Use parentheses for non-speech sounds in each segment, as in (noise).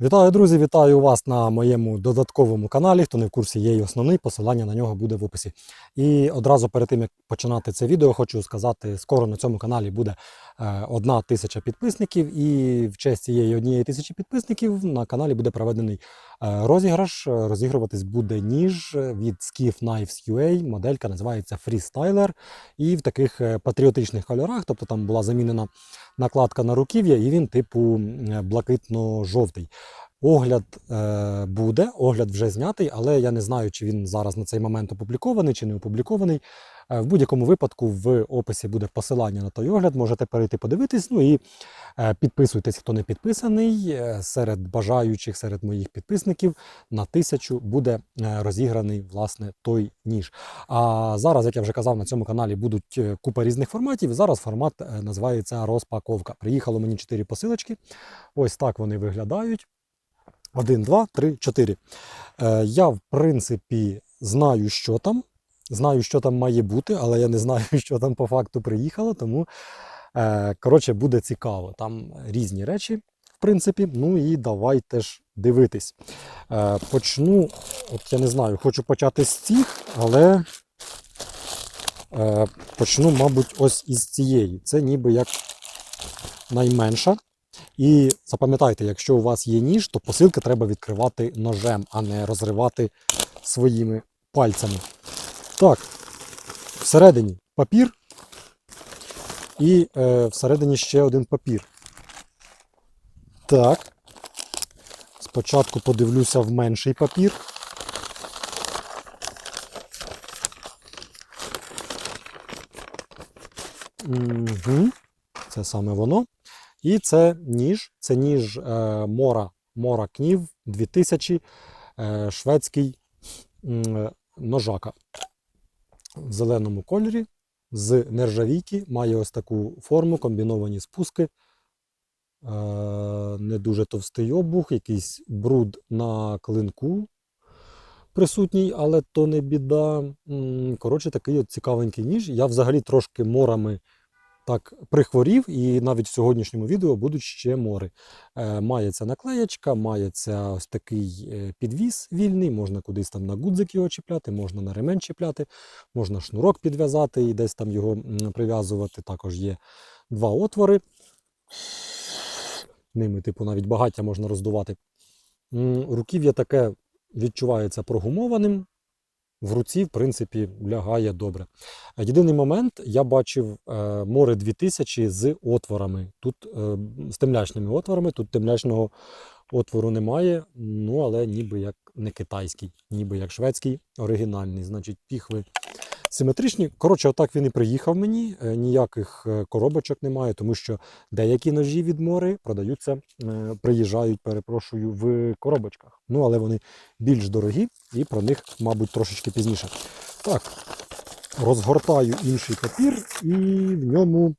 Вітаю, друзі! Вітаю вас на моєму додатковому каналі. Хто не в курсі, є і основний, посилання на нього буде в описі. І одразу перед тим, як починати це відео, хочу сказати, скоро на цьому каналі буде е, одна тисяча підписників. І в честь цієї однієї тисячі підписників на каналі буде проведений розіграш. Е, Розігруватись буде ніж від Skiff Knives UA. Моделька називається Freestyler. І в таких е, патріотичних кольорах, тобто там була замінена накладка на руків'я, і він типу блакитно-жовтий. Огляд е, буде, огляд вже знятий, але я не знаю, чи він зараз на цей момент опублікований чи не опублікований. Е, в будь-якому випадку в описі буде посилання на той огляд, можете перейти подивитись. Ну і е, підписуйтесь, хто не підписаний. Серед бажаючих, серед моїх підписників на тисячу буде розіграний власне той ніж. А зараз, як я вже казав, на цьому каналі будуть купа різних форматів. Зараз формат називається розпаковка. Приїхало мені 4 посилочки. Ось так вони виглядають. Один, два, три, чотири. Е, я, в принципі, знаю, що там. Знаю, що там має бути, але я не знаю, (laughs) що там по факту приїхало. Тому, е, коротше, буде цікаво. Там різні речі, в принципі. Ну і давайте ж дивитись. Е, почну, от я не знаю, хочу почати з цих, але е, почну, мабуть, ось із цієї. Це ніби як найменша. І запам'ятайте, якщо у вас є ніж, то посилки треба відкривати ножем, а не розривати своїми пальцями. Так, всередині папір і е, всередині ще один папір. Так. Спочатку подивлюся в менший папір. Угу. Це саме воно. І це ніж, це ніж е, Мора, Мора Кнів 2000, е, шведський е, ножака в зеленому кольорі з нержавійки, має ось таку форму, комбіновані спуски, не дуже товстий обух, якийсь бруд на клинку присутній, але то не біда. Коротше, такий от цікавенький ніж. Я взагалі трошки морами так прихворів, і навіть в сьогоднішньому відео будуть ще мори. Е, мається наклеєчка, мається ось такий е, підвіс вільний, можна кудись там на гудзик його чіпляти, можна на ремень чіпляти, можна шнурок підв'язати і десь там його прив'язувати. Також є два отвори. Ними, типу, навіть багаття можна роздувати. Руків'я таке відчувається прогумованим. В руці, в принципі, лягає добре. Єдиний момент, я бачив е, море 2000 з отворами. Тут е, з темлячними отворами, тут темлячного отвору немає, ну але ніби як не китайський, ніби як шведський, оригінальний. Значить, піхви симетричні. Коротше, отак він і приїхав мені. Е, Ніяких е, коробочок немає, тому що деякі ножі від мори продаються, е, приїжджають, перепрошую, в коробочках. Ну, але вони більш дорогі і про них, мабуть, трошечки пізніше. Так, розгортаю інший папір, і в ньому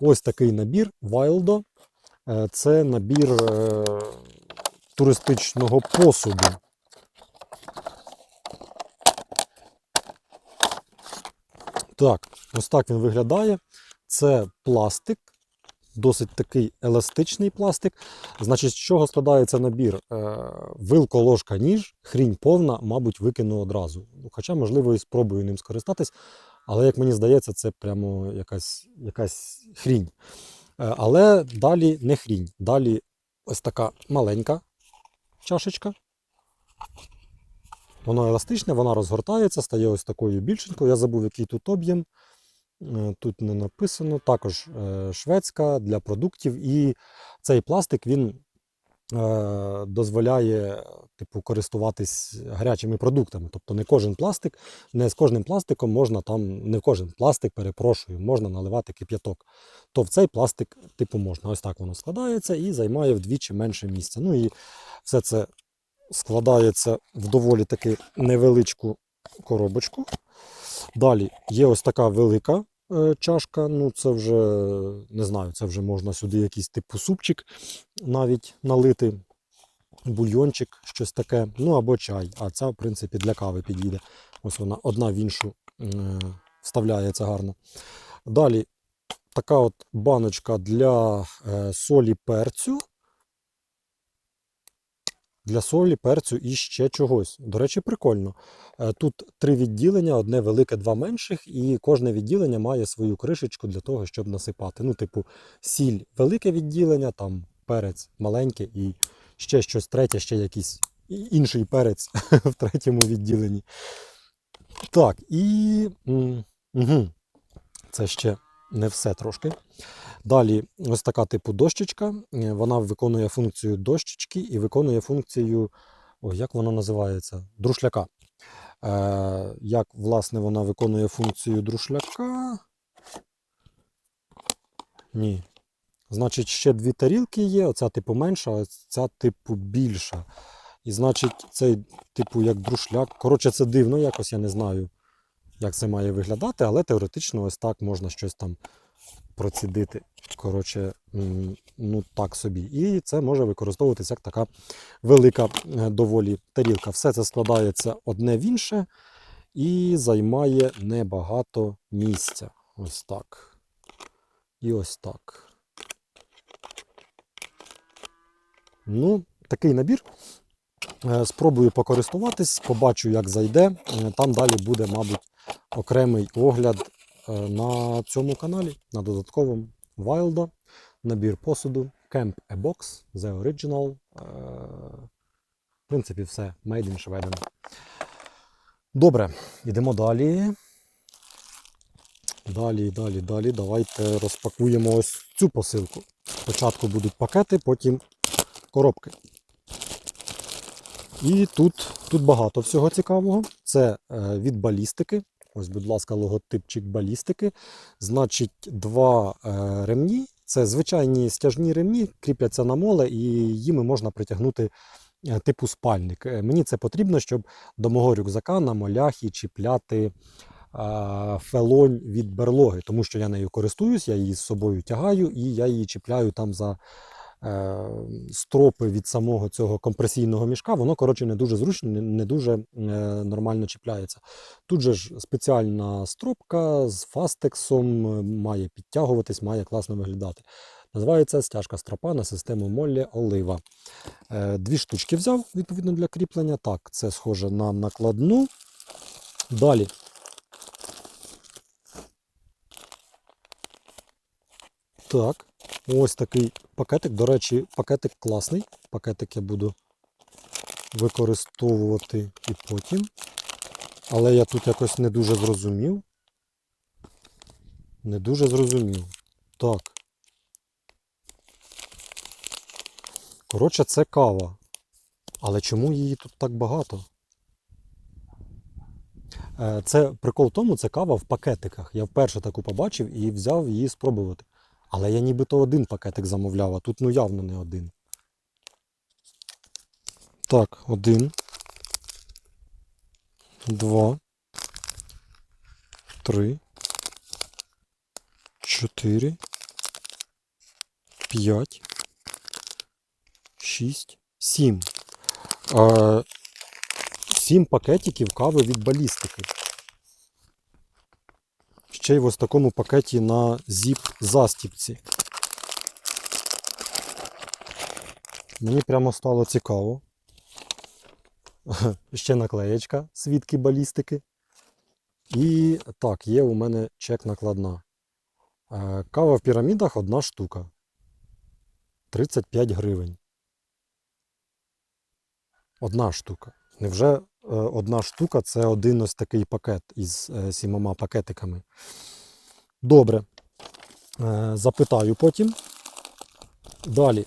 ось такий набір. Е, Це набір туристичного посуду. Так, ось так він виглядає. Це пластик, досить такий еластичний пластик. Значить, з чого складається набір? Е, Вилко, ложка, ніж, хрінь повна, мабуть, викину одразу. Ну, Хоча, можливо, і спробую ним скористатись, але, як мені здається, це прямо якась, якась хрінь. Е, Але далі не хрінь. Далі ось така маленька чашечка. Воно еластичне, вона розгортається, стає ось такою більшенькою. Я забув, який тут об'єм. Е, Тут не написано. Також е, шведська для продуктів. І цей пластик він е, дозволяє типу, користуватись гарячими продуктами. Тобто не кожен пластик, не з кожним пластиком можна там, не кожен пластик, перепрошую, можна наливати кип'яток. То в цей пластик, типу, можна. Ось так воно складається і займає вдвічі менше місця. Ну і все це складається в доволі таки невеличку коробочку. Далі є ось така велика е, чашка. Ну, це вже не знаю, це вже можна сюди якийсь типу супчик навіть налити, бульйончик, щось таке. Ну або чай. А ця, в принципі, для кави підійде. Ось вона одна в іншу е, вставляється гарно. Далі така от баночка для е, солі перцю. Для солі, перцю і ще чогось. До речі, прикольно. Е, Тут три відділення: одне велике, два менших, і кожне відділення має свою кришечку для того, щоб насипати. Ну, типу, сіль велике відділення, там перець маленький і ще щось третє, ще якийсь інший перець (laughs) в третьому відділенні. Так, і. Угу. Це ще не все трошки. Далі, ось така типу дощечка. Е, Вона виконує функцію дощечки і виконує функцію, ой, як вона називається? Друшляка. Е, як, власне, вона виконує функцію друшляка? Ні. Значить, ще дві тарілки є. Оця типу менша, а ця типу більша. І значить, цей, типу, як друшляк. Коротше, це дивно, якось я не знаю, як це має виглядати, але теоретично ось так можна щось там процідити. Коротше, ну так собі. І це може використовуватися як така велика е, доволі тарілка. Все це складається одне в інше і займає небагато місця. Ось так. І ось так. Ну, такий набір. Е, Спробую покористуватись, побачу, як зайде. Е, Там далі буде, мабуть, окремий огляд на цьому каналі, на додатковому Wilda, набір посуду, Camp a Box, The Original. Е, В принципі, все made in Sweden. Добре, йдемо далі. Далі, далі, далі. Давайте розпакуємо ось цю посилку. Спочатку будуть пакети, потім коробки. І тут, тут багато всього цікавого. Це е, від балістики. Ось, будь ласка, логотипчик балістики. Значить, два е, ремні. Це звичайні стяжні ремні, кріпляться на моле, і їми можна притягнути е, типу спальник. Е, Мені це потрібно, щоб до мого рюкзака на моляхі чіпляти фелонь від берлоги, тому що я нею користуюсь, я її з собою тягаю і я її чіпляю там за стропи від самого цього компресійного мішка, воно, коротше, не дуже зручно, не, дуже е, нормально чіпляється. Тут же ж спеціальна стропка з фастексом, е, має підтягуватись, має класно виглядати. Називається стяжка стропа на систему Моллі Олива. Е, Дві штучки взяв, відповідно, для кріплення. Так, це схоже на накладну. Далі. Так, ось такий пакетик. До речі, пакетик класний. Пакетик я буду використовувати і потім. Але я тут якось не дуже зрозумів. Не дуже зрозумів. Так. Коротше, це кава. Але чому її тут так багато? Е, Це прикол в тому, це кава в пакетиках. Я вперше таку побачив і взяв її спробувати. Але я нібито один пакетик замовляв, а тут ну явно не один. Так, один. Два. Три. Чотири. П'ять. Шість. Сім. Сім пакетиків кави від балістики. Ще й в ось такому пакеті на зіп застіпці. Мені прямо стало цікаво. (laughs) Ще наклеєчка свідки балістики. І так, є у мене чек накладна. Е, Кава в пірамідах одна штука. 35 гривень. Одна штука. Невже одна штука це один ось такий пакет із е, сімома пакетиками? Добре. Е, Запитаю потім. Далі.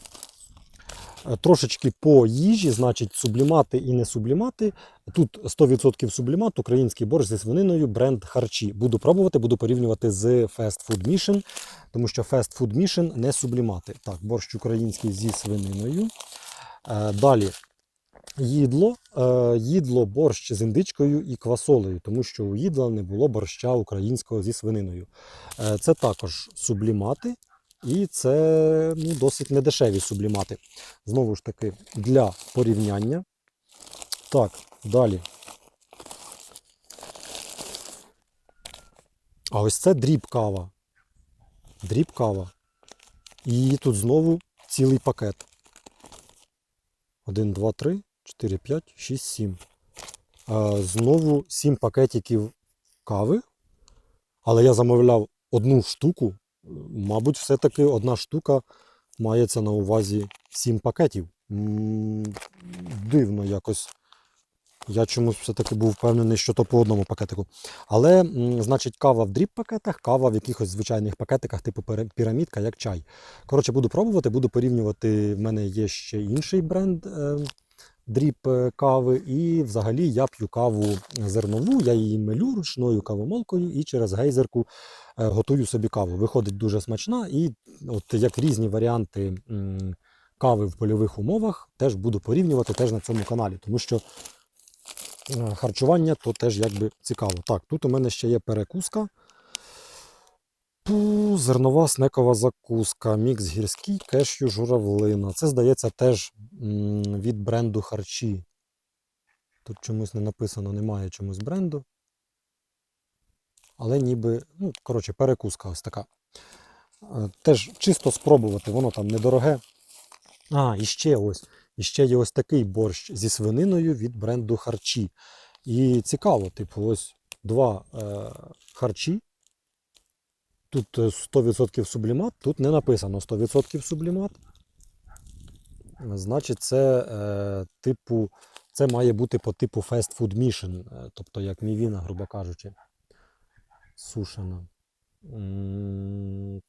Е, Трошечки по їжі, значить, сублімати і не сублімати. Тут 100% сублімат, український борщ зі свининою, бренд харчі. Буду пробувати, буду порівнювати з Fast Food Mission, тому що Fast Food Mission не сублімати. Так, борщ український зі свининою. Е, Далі. Їдло, е, їдло борщ з індичкою і квасолею, тому що у їдла не було борща українського зі свининою. Е, Це також сублімати, і це ну, досить недешеві сублімати. Знову ж таки, для порівняння. Так, далі. А ось це дріб кава. Дріб кава. І тут знову цілий пакет. Один, два, три, 4, 5, 6, 7. Е, знову 7 пакетиків кави. Але я замовляв одну штуку. Мабуть, все-таки одна штука мається на увазі 7 пакетів. Дивно якось. Я чомусь все-таки був впевнений, що то по одному пакетику. Але, значить, кава в дріб пакетах, кава в якихось звичайних пакетиках, типу пірамідка, як чай. Коротше, буду пробувати, буду порівнювати. В мене є ще інший бренд е, дріб е, кави. І взагалі я п'ю каву зернову, я її мелю ручною кавомолкою і через гейзерку е, готую собі каву. Виходить дуже смачна, і от як різні варіанти кави в польових умовах теж буду порівнювати теж на цьому каналі, тому що е, харчування то теж якби цікаво. Так, тут у мене ще є перекуска. Пу, зернова снекова закуска, мікс гірський, кешю журавлина. Це, здається, теж від бренду харчі. Тут чомусь не написано, немає чомусь бренду. Але ніби, ну, коротше, перекуска ось така. Е, Теж чисто спробувати, воно там недороге. А, і ще ось. І ще є ось такий борщ зі свининою від бренду харчі. І цікаво, типу, ось два е, харчі. Тут е, 100% сублімат, тут не написано 100% сублімат. Значить, це е, типу, це має бути по типу fast food mission, е, тобто як мівіна, грубо кажучи. Сушена.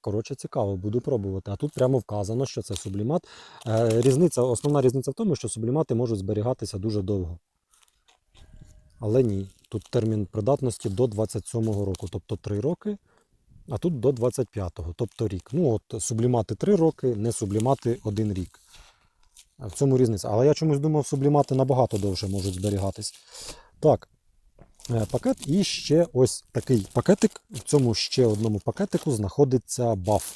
Коротше, цікаво, буду пробувати. А тут прямо вказано, що це сублімат. Е, Різниця, основна різниця в тому, що сублімати можуть зберігатися дуже довго. Але ні. Тут термін придатності до 27-го року, тобто 3 роки, а тут до 25-го, тобто рік. Ну, от сублімати 3 роки, не сублімати 1 рік. В цьому різниця. Але я чомусь думав, сублімати набагато довше можуть зберігатись. Так, е, пакет і ще ось такий пакетик. В цьому ще одному пакетику знаходиться баф.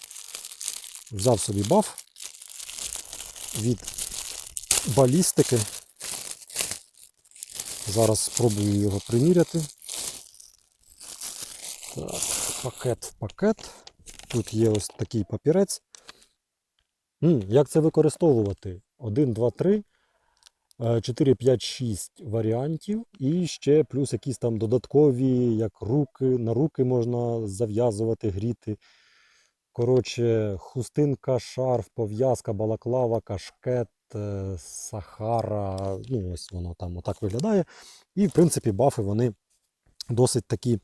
Взяв собі баф від балістики. Зараз спробую його приміряти. Так, пакет в пакет. Тут є ось такий папірець. Як це використовувати? 1, 2, 3, 4, 5, 6 варіантів. І ще плюс якісь там додаткові, як руки, на руки можна зав'язувати, гріти. Коротше, хустинка, шарф, пов'язка, балаклава, кашкет, е, сахара. Ну, ось воно там отак виглядає. І, в принципі, бафи вони досить такі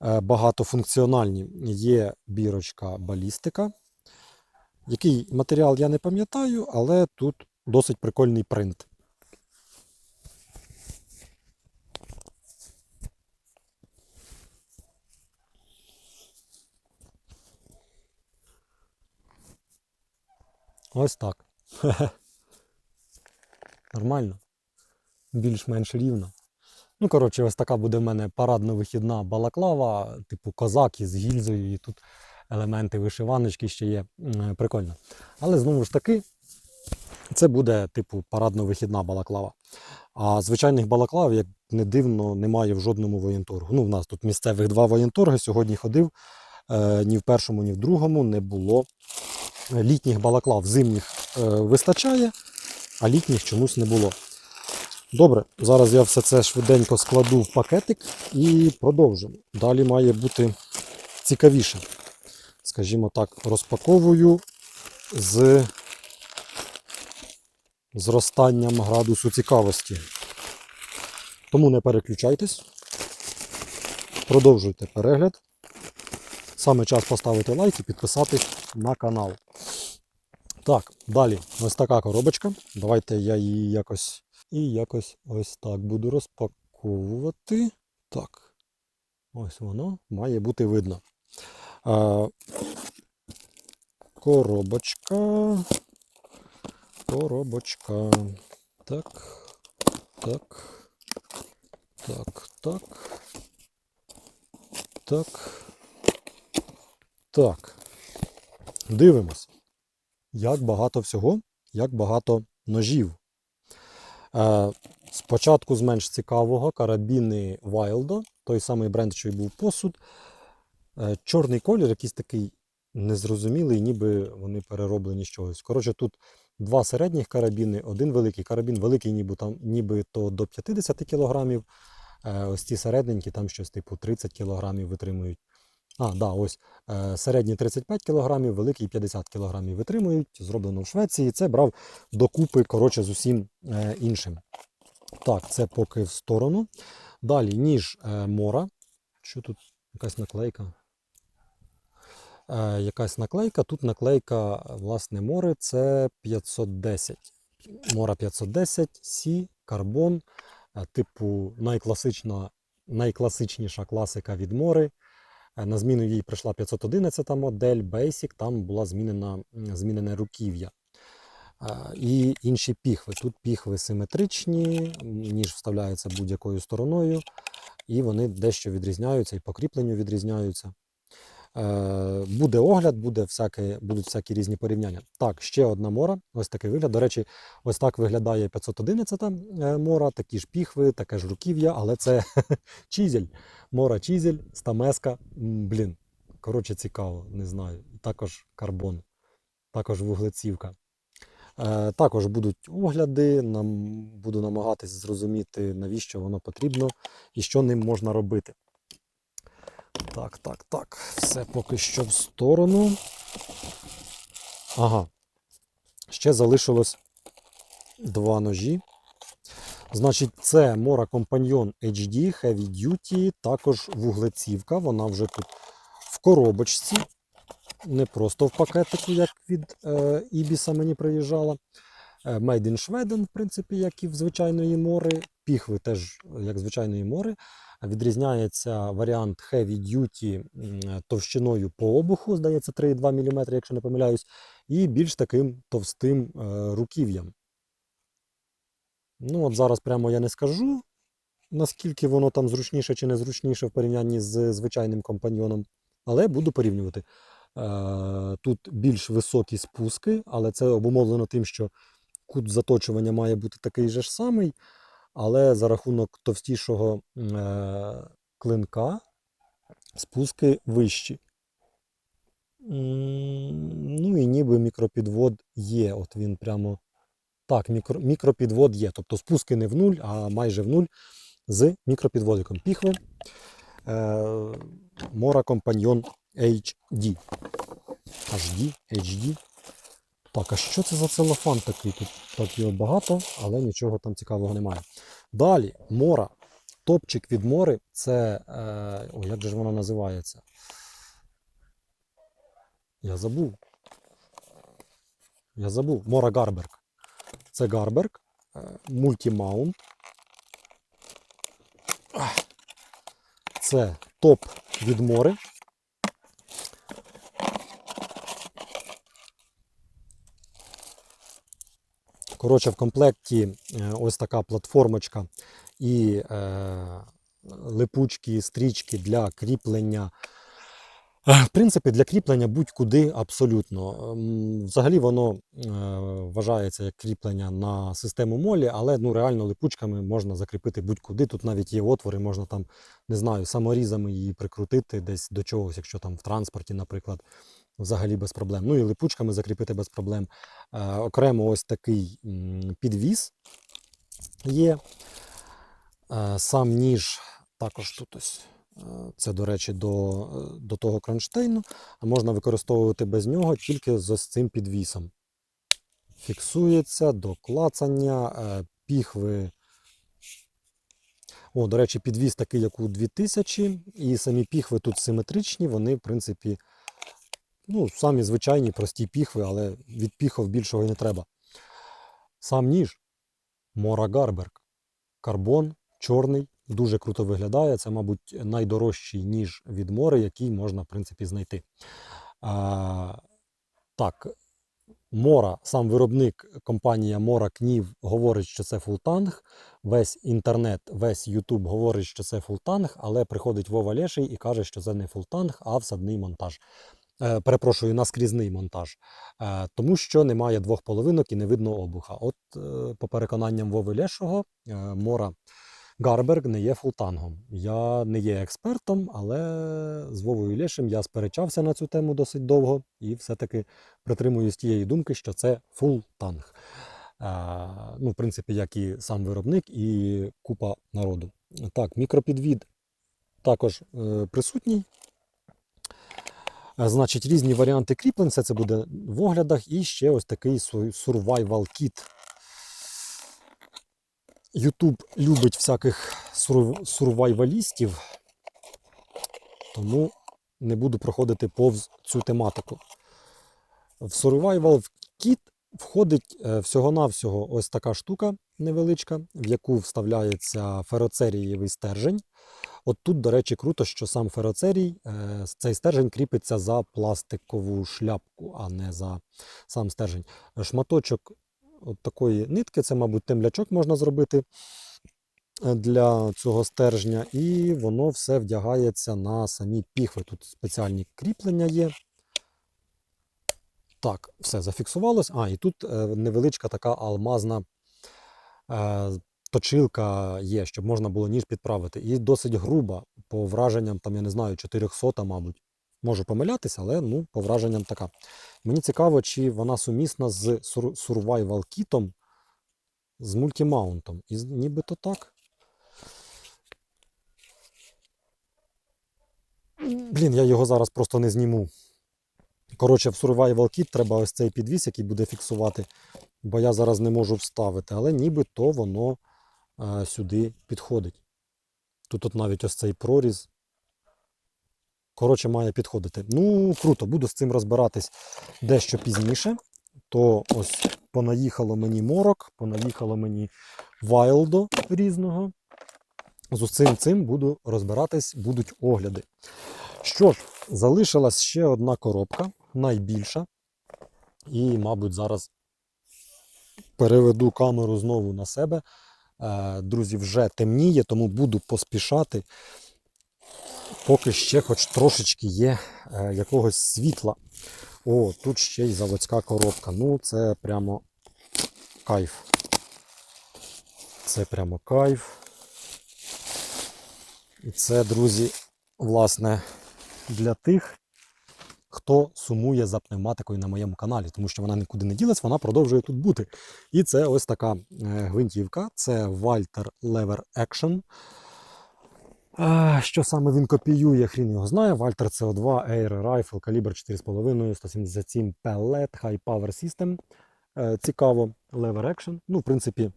багатофункціональні. Є бірочка балістика. Який матеріал я не пам'ятаю, але тут досить прикольний принт. Ось так. (laughs) Нормально. Більш-менш рівно. Ну, коротше, ось така буде в мене парадно-вихідна балаклава, типу козак із гільзою, і тут елементи вишиваночки ще є. Прикольно. Але знову ж таки, це буде, типу, парадно-вихідна балаклава. А звичайних балаклав, як не дивно, немає в жодному воєнторгу. Ну, в нас тут місцевих два воєнторги. Сьогодні ходив. Е, ні в першому, ні в другому не було літніх балаклав. Зимніх е, вистачає, а літніх чомусь не було. Добре, зараз я все це швиденько складу в пакетик і продовжимо. Далі має бути цікавіше. Скажімо так, розпаковую з зростанням градусу цікавості. Тому не переключайтесь. Продовжуйте перегляд. Саме час поставити лайк і підписатись на канал. Так, далі ось така коробочка. Давайте я її якось і якось ось так буду розпаковувати. Так. Ось воно має бути видно. А, коробочка. Коробочка. Так. Так. Так, так. Так. Так. Дивимось. Як багато всього, як багато ножів. Е, спочатку з менш цікавого карабіни Wildo, той самий бренд, що й був посуд. Е, чорний колір, якийсь такий незрозумілий, ніби вони перероблені з чогось. Коротше, тут два середніх карабіни, один великий карабін, великий ніби там, нібито до 50 кг. Ось ці середненькі, там щось типу 30 кг витримують. А, да, ось е, середні 35 кг, великий 50 кг витримують, зроблено в Швеції. Це брав докупи коротше, з усім е, іншим. Так, це поки в сторону. Далі ніж е, мора. Що тут? Якась наклейка. Якась наклейка. Тут наклейка, власне, море це 510. Мора 510, Сі, карбон. Типу найкласична, найкласичніша класика від мори. Е, На зміну їй прийшла 511 модель Basic, там була змінена, змінене руків'я. Е, І інші піхви. Тут піхви симетричні, ніж вставляється будь-якою стороною, і вони дещо відрізняються, і по кріпленню відрізняються. Е, Буде огляд, буде всяке, будуть всякі різні порівняння. Так, ще одна мора. Ось такий вигляд. До речі, ось так виглядає 511 е, мора, такі ж піхви, таке ж руків'я, але це (laughs) чізель. Мора чізель, стамеска. Блін, коротше, цікаво, не знаю. Також карбон, також вуглецівка. Е, Також будуть огляди, нам буду намагатись зрозуміти, навіщо воно потрібно і що ним можна робити. Так, так, так. Все поки що в сторону. Ага. Ще залишилось два ножі. Значить, це Mora Companion HD Heavy Duty, також вуглецівка. Вона вже тут в коробочці. Не просто в пакетику, як від е, Ібіса мені приїжджала. Е, Made in Sweden, в принципі, як і в звичайної мори. Піхви теж, як звичайної мори. Відрізняється варіант Heavy Duty товщиною по обуху, здається, 3,2 мм, якщо не помиляюсь, і більш таким товстим е, руків'ям. Ну, от зараз прямо я не скажу, наскільки воно там зручніше чи незручніше в порівнянні з звичайним компаньйоном, але буду порівнювати. Е, Тут більш високі спуски, але це обумовлено тим, що кут заточування має бути такий же ж самий, але за рахунок товстішого е, клинка спуски вищі. Ну і ніби мікропідвод є. От він прямо. Так, мікро, мікропідвод є. Тобто спуски не в нуль, а майже в нуль з мікропідводиком. Піхви. Mora Companion HD. HD, HD. Так, а що це за целофан такий? Тут так його багато, але нічого там цікавого немає. Далі, мора. Топчик від мори це. Е, о, як же ж воно називається? Я забув. Я забув. Мора Гарберг. Це Гарберг. е, Мультімаунт. Це топ від мори. Коротше, в комплекті е, ось така платформочка і е, липучки, стрічки для кріплення. Е, В принципі, для кріплення будь-куди абсолютно. Ем, Взагалі воно е, вважається як кріплення на систему молі, але ну, реально липучками можна закріпити будь-куди. Тут навіть є отвори, можна там, не знаю, саморізами її прикрутити десь до чогось, якщо там в транспорті, наприклад, взагалі без проблем. Ну і липучками закріпити без проблем. Е, окремо ось такий м, підвіс є. Е, сам ніж також тут ось. е, Це, до речі, до, до того кронштейну. А можна використовувати без нього тільки з ось цим підвісом. Фіксується до клацання, піхви. О, до речі, підвіс такий, як у 2000, і самі піхви тут симетричні, вони, в принципі, ну, самі звичайні, прості піхви, але від піхов більшого і не треба. Сам ніж Мора Гарберг. Карбон, чорний, дуже круто виглядає. Це, мабуть, найдорожчий ніж від мори, який можна, в принципі, знайти. А, так, Мора, сам виробник, компанія Мора Кнів говорить, що це фултанг. Весь інтернет, весь Ютуб говорить, що це фултанг, але приходить Вова Леший і каже, що це не фултанг, а всадний монтаж. Е, перепрошую, наскрізний монтаж. Е, тому що немає двох половинок і не видно обуха. От, е, по переконанням Вови Лешого, е, Мора Гарберг не є фултангом. Я не є експертом, але з Вовою Лєшем я сперечався на цю тему досить довго і все-таки притримуюсь тієї думки, що це фултанг. Ну, в принципі, як і сам виробник, і купа народу. Так, мікропідвід також присутній. Значить, різні варіанти кріплень, все це буде в оглядах, і ще ось такий survival kit. YouTube любить всяких сурвайвалістів, тому не буду проходити повз цю тематику. В Survival Kit входить е, всього-навсього ось така штука невеличка, в яку вставляється фероцерієвий стержень. От тут, до речі, круто, що сам фероцерій, е, цей стержень кріпиться за пластикову шляпку, а не за сам стержень. Шматочок от такої нитки, це, мабуть, темлячок можна зробити е, для цього стержня, і воно все вдягається на самі піхви. Тут спеціальні кріплення є. Так, все зафіксувалось. А, і тут е, невеличка така алмазна точилка є, щоб можна було ніж підправити. І досить груба, по враженням, там, я не знаю, 400, мабуть. Можу помилятися, але ну, по враженням така. Мені цікаво, чи вона сумісна з Survival Kit з мультимаунтом. І нібито так. Блін, я його зараз просто не зніму. Коротше, в Survival Kit треба ось цей підвіс, який буде фіксувати, бо я зараз не можу вставити, але нібито воно сюди підходить. Тут от навіть ось цей проріз. Коротше, має підходити. Ну, круто, буду з цим розбиратись дещо пізніше. То ось понаїхало мені морок, понаїхало мені вайлдо різного. З усім цим буду розбиратись, будуть огляди. Що ж, залишилась ще одна коробка, найбільша. І, мабуть, зараз переведу камеру знову на себе. Е, Друзі, вже темніє, тому буду поспішати, поки ще хоч трошечки є е, якогось світла. О, тут ще й заводська коробка. Ну, це прямо кайф. Це прямо кайф. І це, друзі, власне, для тих, хто сумує за пневматикою на моєму каналі, тому що вона нікуди не ділась, вона продовжує тут бути. І це ось така е, гвинтівка, це Walter Lever Action. Що саме він копіює, хрін його знає. Walter CO2 Air Rifle, калібр 4,5, 177 Pellet, High Power System. Е, Цікаво, Lever Action. Ну, в принципі,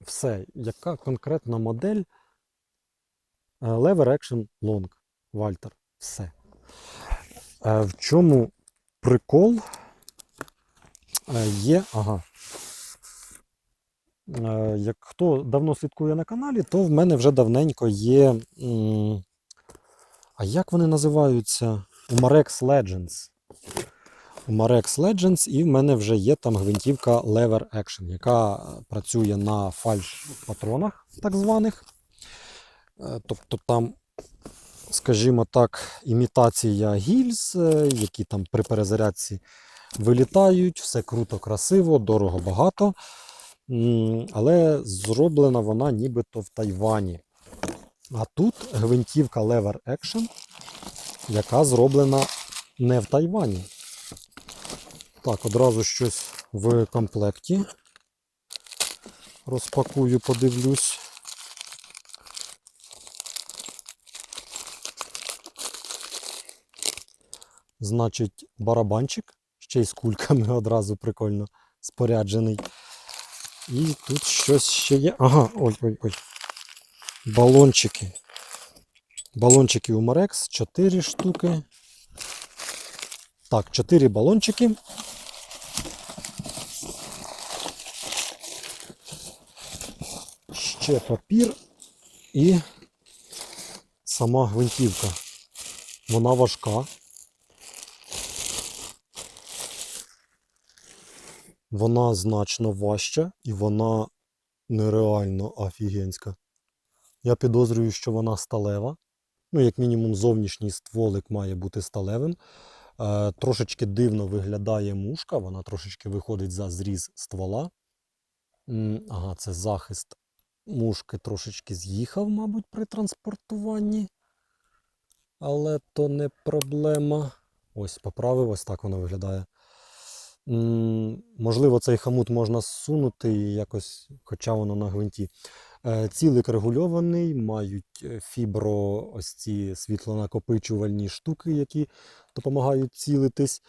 все. Яка конкретна модель? Е, Lever Action Long. Walter. Все. В чому прикол? Е, Є. Ага. Е, Як хто давно слідкує на каналі, то в мене вже давненько є. А як вони називаються? Umarex Legends. Umarex Legends, і в мене вже є там гвинтівка Lever Action, яка працює на фальш-патронах, так званих. Е, Тобто там скажімо так, імітація гільз, е, які там при перезарядці вилітають, все круто, красиво, дорого, багато. Але зроблена вона нібито в Тайвані. А тут гвинтівка Lever Action, яка зроблена не в Тайвані. Так, одразу щось в комплекті. Розпакую, подивлюсь. Значить, барабанчик, ще й з кульками (laughs) одразу прикольно споряджений. І тут щось ще є. Ага, ой-ой-ой. Балончики. Балончики у Marex, 4 штуки. Так, 4 балончики. Ще папір і сама гвинтівка. Вона важка. Вона значно важча і вона нереально офігенська. Я підозрюю, що вона сталева. Ну, як мінімум, зовнішній стволик має бути сталевим. Е, трошечки дивно виглядає мушка, вона трошечки виходить за зріз ствола. Ага, це захист мушки трошечки з'їхав, мабуть, при транспортуванні. Але то не проблема. Ось, поправив, ось так воно виглядає. Можливо, цей хамут можна зсунути і якось, хоча воно на гвинті. Е, Цілик регульований, мають е, фібро, ось ці світлонакопичувальні штуки, які допомагають цілитись.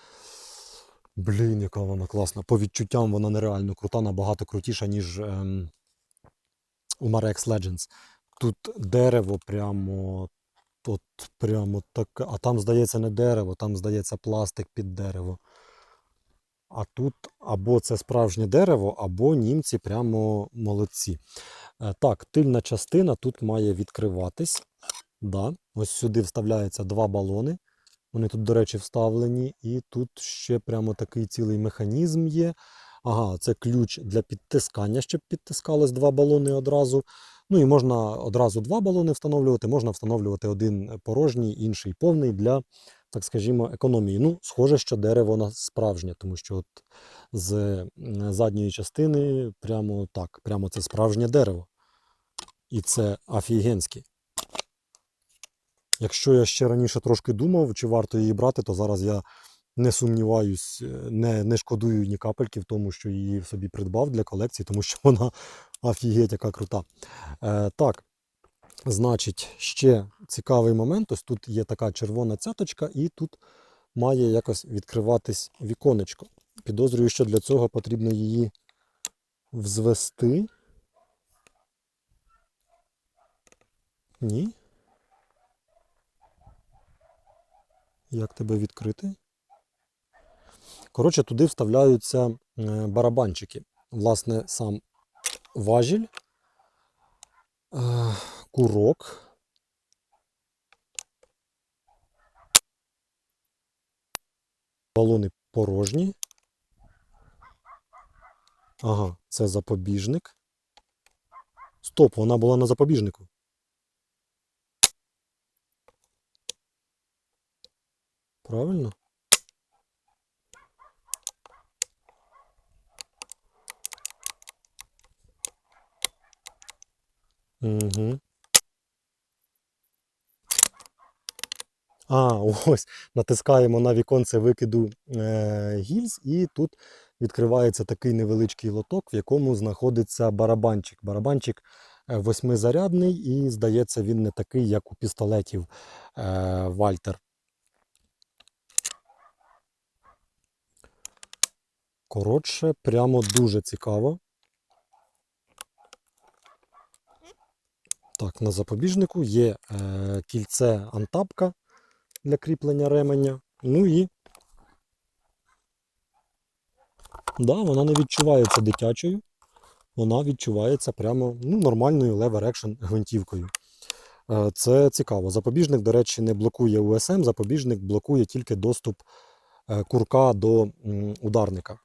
Блін, яка вона класна. По відчуттям вона нереально крута, набагато крутіша, ніж ем, у Marex Legends. Тут дерево прямо. Тут прямо таке. А там, здається, не дерево, там, здається, пластик під дерево. А тут або це справжнє дерево, або німці прямо молодці. Е, Так, тильна частина тут має відкриватись. Да. Ось сюди вставляються два балони. Вони тут, до речі, вставлені. І тут ще прямо такий цілий механізм є. Ага, це ключ для підтискання, щоб підтискалось два балони одразу. Ну і можна одразу два балони встановлювати, можна встановлювати один порожній, інший повний для, так скажімо, економії. Ну, схоже, що дерево воно справжнє, тому що от з задньої частини прямо так, прямо це справжнє дерево. І це офігенське. Якщо я ще раніше трошки думав, чи варто її брати, то зараз я не сумніваюсь, е, не, не шкодую ні капельки в тому, що її собі придбав для колекції, тому що (laughs) вона офігеть, яка крута. Е, так, значить, ще цікавий момент. Ось тут є така червона цяточка, і тут має якось відкриватись віконечко. Підозрюю, що для цього потрібно її взвести. Ні. Як тебе відкрити? Коротше, туди вставляються е, барабанчики. Власне, сам важіль, е, курок. Балони порожні. Ага, це запобіжник. Стоп, вона була на запобіжнику. Правильно? Угу. А, ось, натискаємо на віконце викиду е, гільз, і тут відкривається такий невеличкий лоток, в якому знаходиться барабанчик. Барабанчик е, восьмизарядний, і, здається, він не такий, як у пістолетів е, Вальтер. Коротше, прямо дуже цікаво. Так, на запобіжнику є е, кільце антапка для кріплення ременя. Ну і да, вона не відчувається дитячою, вона відчувається прямо ну, нормальною lever action гвинтівкою. Е, Це цікаво. Запобіжник, до речі, не блокує USM, запобіжник блокує тільки доступ е, курка до ударника.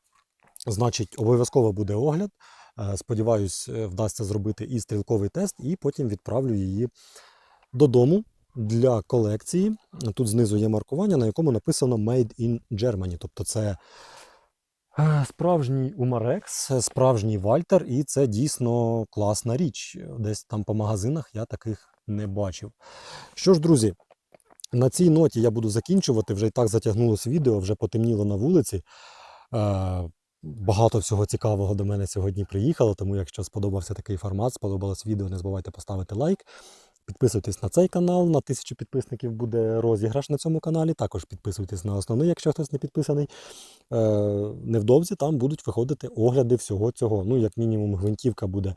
Значить, обов'язково буде огляд. Е, Сподіваюсь, вдасться зробити і стрілковий тест, і потім відправлю її додому для колекції. Тут знизу є маркування, на якому написано Made in Germany. Тобто це е, справжній е, справжній Вальтер, і це дійсно класна річ. Десь там по магазинах я таких не бачив. Що ж, друзі, на цій ноті я буду закінчувати. Вже і так затягнулося відео, вже потемніло на вулиці. Е, Багато всього цікавого до мене сьогодні приїхало, тому якщо сподобався такий формат, сподобалось відео, не забувайте поставити лайк. Підписуйтесь на цей канал, на тисячу підписників буде розіграш на цьому каналі. Також підписуйтесь на основний, якщо хтось не підписаний. Е, невдовзі там будуть виходити огляди всього цього. Ну, як мінімум, гвинтівка буде,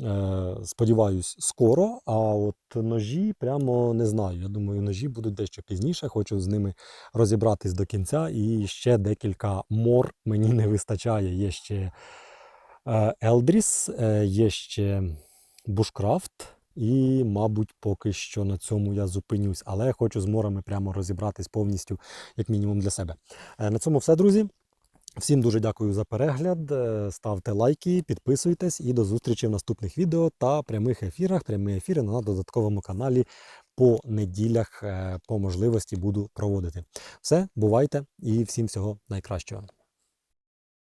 е, сподіваюсь, скоро. А от ножі прямо не знаю. Я думаю, ножі будуть дещо пізніше. Хочу з ними розібратись до кінця. І ще декілька мор мені не вистачає. Є ще Елдріс, є ще Бушкрафт. І, мабуть, поки що на цьому я зупинюсь. Але я хочу з морами прямо розібратись повністю, як мінімум, для себе. Е, На цьому все, друзі. Всім дуже дякую за перегляд. Е, Ставте лайки, підписуйтесь і до зустрічі в наступних відео та прямих ефірах. Прямі ефіри на додатковому каналі по неділях е, по можливості буду проводити. Все, бувайте і всім всього найкращого.